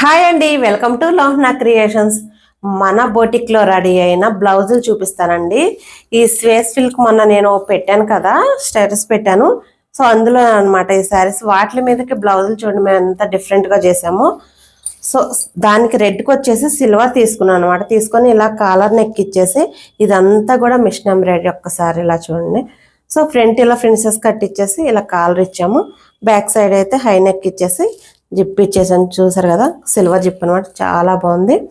Hi అండి welcome to లోహ్నా creations. మన బోటిక్లో ready అయిన బ్లౌజులు చూపిస్తానండి. ఈ స్వేస్ సిల్క్ మొన్న నేను పెట్టాను కదా స్టేటస్ పెట్టాను. సో అందులో అనమాట ఈ శారీస్. వాటి మీదకి బ్లౌజులు చూడండి మేము ఎంత డిఫరెంట్గా చేసాము. సో దానికి రెడ్కి వచ్చేసి సిల్వర్ తీసుకున్నాను అనమాట తీసుకొని ఇలా కాలర్ నెక్ ఇచ్చేసి ఇదంతా కూడా మిషన్ ఎంబ్రాయిడరీ ఒక్కసారి ఇలా చూడండి. సో ఫ్రంట్ ఇలా ఫ్రిన్సెస్ కట్ ఇచ్చేసి ఇలా కాలర్ ఇచ్చాము. బ్యాక్ సైడ్ అయితే హై నెక్ ఇచ్చేసి జిప్ ఇచ్చేసాను. చూసారు కదా? సిల్వర్ జిప్ అనమాట చాలా బాగుంది.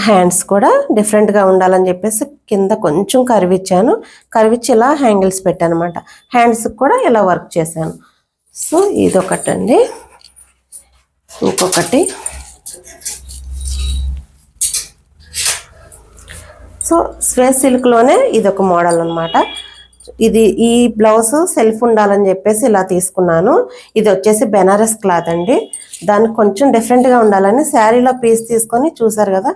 హ్యాండ్స్ కూడా డిఫరెంట్గా ఉండాలని చెప్పేసి కింద కొంచెం కరివిచ్చాను కరివిచ్చి ఇలా హ్యాంగిల్స్ పెట్టాను అనమాట హ్యాండ్స్కి కూడా ఇలా వర్క్ చేశాను. సో ఇదొకటండి. ఇంకొకటి. సో స్వేస్ సిల్క్లోనే ఇదొక మోడల్ అనమాట ఇది ఈ బ్లౌజ్ సెల్ఫ్ ఉండాలని చెప్పేసి ఇలా తీసుకున్నాను. ఇది వచ్చేసి బెనారస్ క్లాత్ అండి. దానికి కొంచెం డిఫరెంట్గా ఉండాలని శారీలో పీస్ తీసుకొని చూసారు కదా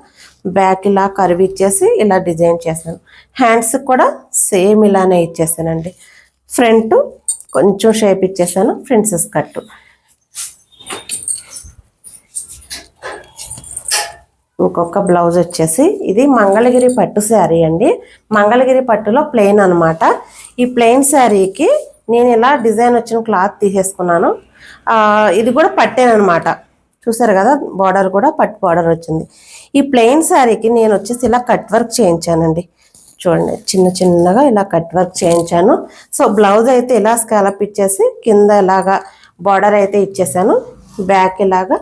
బ్యాక్ ఇలా కర్వ్ ఇచ్చేసి ఇలా డిజైన్ చేశాను. హ్యాండ్స్ కూడా సేమ్ ఇలానే ఇచ్చేసానండి. ఫ్రంట్ కొంచెం షేప్ ఇచ్చేసాను ఫ్రిన్సెస్ కట్టు ఇంకొక బ్లౌజ్ వచ్చేసి ఇది మంగళగిరి పట్టు శారీ అండి. మంగళగిరి పట్టులో ప్లెయిన్ అనమాట ఈ ప్లెయిన్ శారీకి నేను ఇలా డిజైన్ వచ్చిన క్లాత్ తీసేసుకున్నాను. ఇది కూడా పట్టేనమాట చూసారు కదా బార్డర్ కూడా పట్టు బార్డర్ వచ్చింది. ఈ ప్లెయిన్ శారీకి నేను వచ్చేసి ఇలా కట్ వర్క్ చేయించానండి. చూడండి చిన్న చిన్నగా ఇలా కట్ వర్క్ చేయించాను. సో బ్లౌజ్ అయితే ఇలా స్కాలప్ ఇచ్చేసి కింద ఇలాగా బార్డర్ అయితే ఇచ్చేసాను. బ్యాక్ ఇలాగా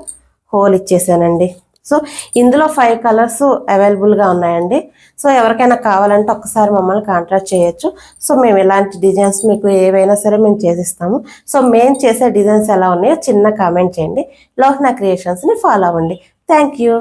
హోల్ ఇచ్చేసానండి. సో ఇందులో ఫైవ్ కలర్స్ అవైలబుల్గా ఉన్నాయండి. సో ఎవరికైనా కావాలంటే ఒక్కసారి మమ్మల్ని కాంటాక్ట్ చేయొచ్చు. సో మేము ఇలాంటి డిజైన్స్ మీకు ఏవైనా సరే మేము చేసిస్తాము. సో మేము చేసే డిజైన్స్ ఎలా ఉన్నాయో చిన్న కామెంట్ చేయండి. లోహ్నా క్రియేషన్స్ని ఫాలో అవ్వండి. Thank you